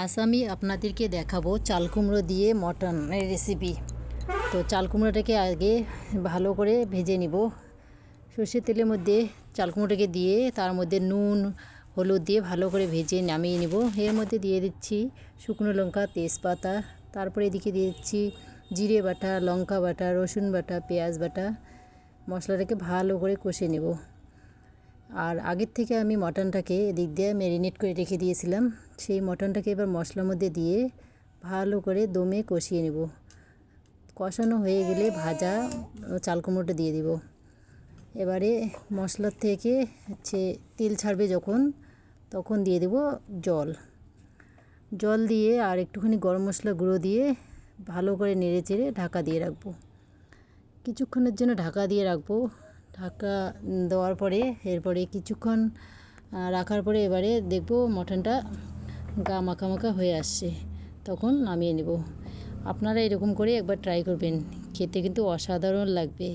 আজ আমি আপনাদেরকে দেখাবো চাল কুমড়ো দিয়ে মটনের রেসিপি তো চাল কুমড়োটাকে আগে ভালো করে ভেজে নিব। সর্ষের তেলের মধ্যে চাল কুমড়োটাকে দিয়ে তার মধ্যে নুন, হলুদ দিয়ে ভালো করে ভেজে নামিয়ে নিব। এর মধ্যে দিয়ে দিচ্ছি শুকনো লঙ্কা, তেজপাতা, তারপরে এদিকে দিয়ে দিচ্ছি জিরে বাটা, লঙ্কা বাটা, রসুন বাটা, পেঁয়াজ বাটা। মশলাটাকে ভালো করে কষে নেব। আর আগের থেকে আমি মটনটাকে এদিক দিয়ে ম্যারিনেট করে রেখে দিয়েছিলাম। সেই মটনটাকে এবার মশলার মধ্যে দিয়ে ভালো করে দমে কষিয়ে নেব। কষানো হয়ে গেলে ভাজা চাল কুমড়োটা দিয়ে দিব। এবারে মশলার থেকে হচ্ছে তেল ছাড়বে যখন, তখন দিয়ে দেব জল। জল দিয়ে আর একটুখানি গরম মশলা গুঁড়ো দিয়ে ভালো করে নেড়ে চেড়ে ঢাকা দিয়ে রাখব। কিছুক্ষণের জন্য ঢাকা দিয়ে রাখব। ঢাকা দেওয়ার পরে, এরপরে কিছুক্ষণ রাখার পরে এবারে দেখব মটনটা গা মাখা মাখা হয়ে আসছে। তখন নামিয়ে নেব। আপনারা এরকম করে একবার ট্রাই করবেন। খেতে কিন্তু অসাধারণ লাগবে।